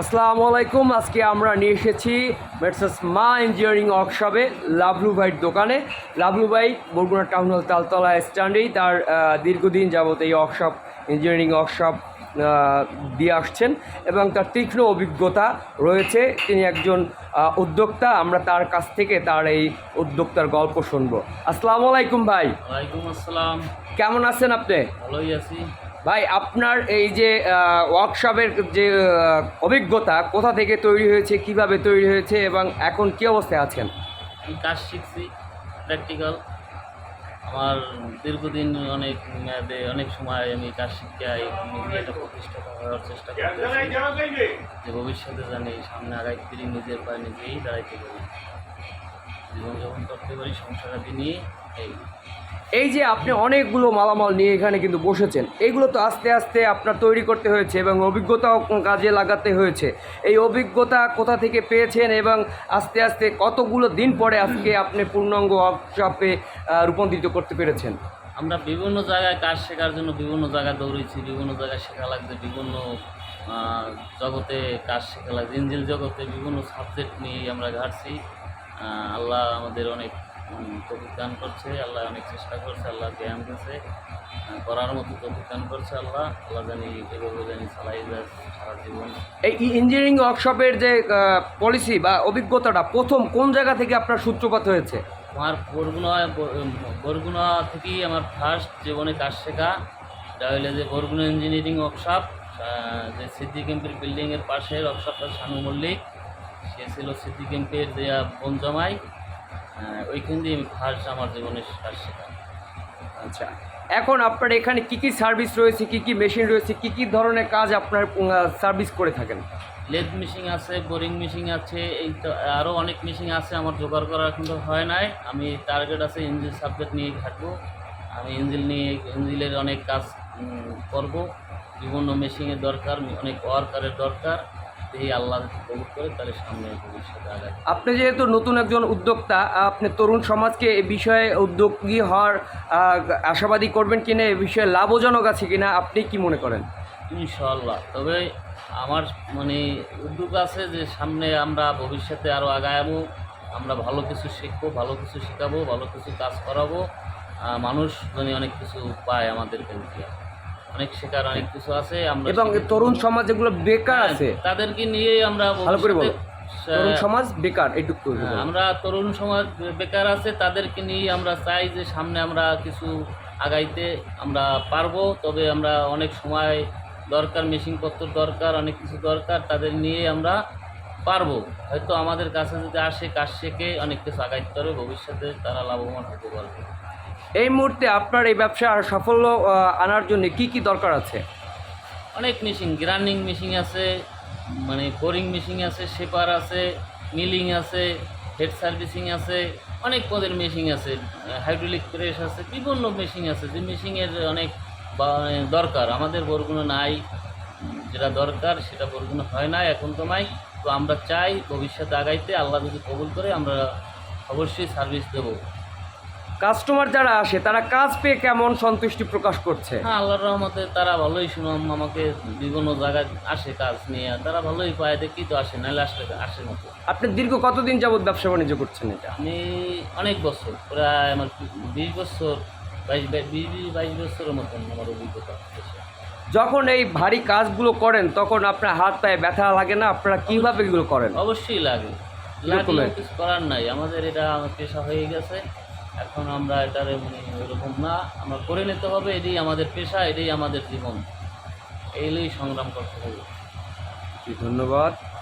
আসসালামু আলাইকুম। আজকে আমরা নিয়ে এসেছি মেটসাস মা ইঞ্জিনিয়ারিং ওয়ার্কশপে লাভলু ভাইয়ের দোকানে। লাভলু ভাই বরগুনা টাউন হল তালতলা স্ট্যান্ডেই তার দীর্ঘদিন যাবত এই ওয়ার্কশপ ইঞ্জিনিয়ারিং ওয়ার্কশপ দিয়ে আসছেন এবং তার তীক্ষ্ণ অভিজ্ঞতা রয়েছে। তিনি একজন উদ্যোক্তা। আমরা তার কাছ থেকে তার এই উদ্যোক্তার গল্প শুনব। আসসালামু আলাইকুম ভাই। ওয়ালাইকুম আসসালাম। কেমন আছেন আপনি? ভালোই আছি। ভাই, আপনার এই যে ওয়ার্কশপের যে অভিজ্ঞতা, কোথা থেকে তৈরি হয়েছে, কীভাবে তৈরি হয়েছে এবং এখন কি অবস্থায় আছেন? আমি কাজ শিখছি প্র্যাকটিক্যাল আমার দীর্ঘদিন অনেক মেয়াদে, অনেক সময় আমি কাজ শিখতে আই নিজে প্রতিষ্ঠা করার চেষ্টা করতেছি। যে ভবিষ্যতে জানি সামনে আগাইতে নিজের পায়ে নিজেই দাঁড়াইতে পারি। জীবনযাপন করতে পারি সংসারাদি নিয়ে এই এই যে আপনি অনেকগুলো মালামাল নিয়ে এখানে কিন্তু বসেছেন, এগুলো তো আস্তে আস্তে আপনার তৈরি করতে হয়েছে এবং অভিজ্ঞতাও কাজে লাগাতে হয়েছে। এই অভিজ্ঞতা কোথা থেকে পেয়েছেন এবং আস্তে আস্তে কতগুলো দিন পরে আজকে আপনি পূর্ণাঙ্গ ওয়ার্কশপে রূপান্তরিত করতে পেরেছেন? আমরা বিভিন্ন জায়গায় কাজ শেখার জন্য বিভিন্ন জায়গায় দৌড়েছি, বিভিন্ন জায়গায় শেখা লাগছে, বিভিন্ন জগতে কাজ শেখা লাগছে, ইঞ্জিল জগতে বিভিন্ন সাবজেক্ট নিয়ে আমরা ঘাটছি। আল্লাহ আমাদের অনেক দান করছে আল্লাহ অনেক চেষ্টা করছে আল্লাহ জ্ঞান দিয়েছে। করার মতো দান করছে আল্লাহ। আল্লাহ জানি এভাবে জানি চালাই যায় সারা জীবন। এই ইঞ্জিনিয়ারিং ওয়ার্কশপের যে পলিসি বা অভিজ্ঞতাটা প্রথম কোন জায়গা থেকে আপনার সূত্রপাত হয়েছে? আমার বরগুনা বরগুনা থেকেই আমার ফার্স্ট জীবনে কাজ শেখা। এটা হইলে যে বরগুনা ইঞ্জিনিয়ারিং ওয়ার্কশপ যে সিদ্ধি ক্যাম্পের বিল্ডিংয়ের পাশে ওয়ার্কশপটা শানু মল্লিক। সে ছিল সিদ্ধি ক্যাম্পের যে পঞ্চমাই ওইখান দিয়ে আমি ফার্স্ট আমার জীবনের কাজ শেখা আচ্ছা এখন আপনার এখানে কি কি সার্ভিস রয়েছে কি কি মেশিন রয়েছে কি কি ধরনের কাজ আপনার সার্ভিস করে থাকেন? লেদ মেশিন আছে বোরিং মেশিন আছে এই তো আরও অনেক মেশিন আছে আমার জোগাড় করা কিন্তু হয় নাই। আমি টার্গেট আছে ইঞ্জিল সাবজেক্ট নিয়ে থাকব আমি ইঞ্জিল নিয়ে ইঞ্জিলের অনেক কাজ করব। বিভিন্ন মেশিনের দরকার অনেক ওয়ার্কারের দরকার। এই আল্লাহ কবুল করে তাহলে সামনে ভবিষ্যতে আগায় আপনি যেহেতু নতুন একজন উদ্যোক্তা আপনি তরুণ সমাজকে এ বিষয়ে উদ্যোগী হওয়ার আশাবাদী করবেন কিনা এ বিষয়ে লাভজনক আছে কিনা আপনি কি মনে করেন? ইনশাল্লাহ তবে আমার মানে উদ্যোগ আছে যে সামনে আমরা ভবিষ্যতে আরও আগায়াবো আমরা ভালো কিছু শিখব ভালো কিছু শেখাবো ভালো কিছু কাজ করাবো। মানুষ মানে অনেক কিছু পায় আমাদের থেকে অনেক শেখার অনেক কিছু আছে আমরা এবং তরুণ সমাজ যেগুলো বেকার হ্যাঁ, আছে তাদেরকে নিয়েই আমরা ভালো করে বলো। তরুণ সমাজ বেকার এইটুকু হ্যাঁ, আমরা তরুণ সমাজ বেকার আছে তাদেরকে নিয়ে আমরা চাই যে সামনে আমরা কিছু আগাইতে আমরা পারব তবে আমরা অনেক সময় দরকার মেশিনপত্র দরকার অনেক কিছু দরকার তাদের নিয়ে আমরা পারব। হয়তো আমাদের কাছে যদি আসে কাজ শেখে অনেক কিছু আগাইতে পারবে ভবিষ্যতে তারা লাভবান হতে পারবে। এই মুহূর্তে আপনার এই ব্যবসার সাফল্য আনার জন্য কি কি দরকার আছে? অনেক মেশিন, গ্রাইন্ডিং মেশিন আছে মানে বোরিং মেশিন আছে, শেপার আছে, মিলিং আছে, হেড সার্ভিসিং আছে, অনেক পদের মেশিন আছে, হাইড্রোলিক প্রেস আছে, বিভিন্ন মেশিন আছে, যে মেশিনের অনেক দরকার। আমাদের বরগুনা নাই, যেটা দরকার সেটা বরগুনা হয় না এখন তো নাই। তো আমরা চাই ভবিষ্যতে আগাইতে, আল্লাহ যদি কবুল করে, আমরা অবশ্যই সার্ভিস দেবো। কাস্টমার যারা আসে তারা কাজ পেয়ে কেমন সন্তুষ্টি প্রকাশ করছে? হ্যাঁ আল্লাহর রহমতে তারা ভালোই সুনাম আমাকে বিভিন্ন জায়গায় আসে কাজ নিয়ে তারা ভালোই পায় দেখি তো আসে নাহলে আসলে আসে না আপনি দীর্ঘ কতদিন যাবত ব্যবসা বাণিজ্য করছেন এটা? আমি অনেক বছর প্রায় আমার বিশ বছর বাইশ বিশ বিশ বাইশ বছরের মতন আমার অভিজ্ঞতা যখন এই ভারী কাজগুলো করেন তখন আপনার হাত পায়ে ব্যথা লাগে না? আপনারা কীভাবে এগুলো করেন? অবশ্যই লাগে। কীরকম লাগলেও লাগে? কিছু করার নাই। আমাদের এটা পেশা হয়ে গেছে। এখন আমরা এটার মানে ওইরকম না, আমরা করে নিতে হবে, এটাই আমাদের পেশা, এটাই আমাদের জীবন। এইগুলোই সংগ্রাম করতে হবে। ধন্যবাদ।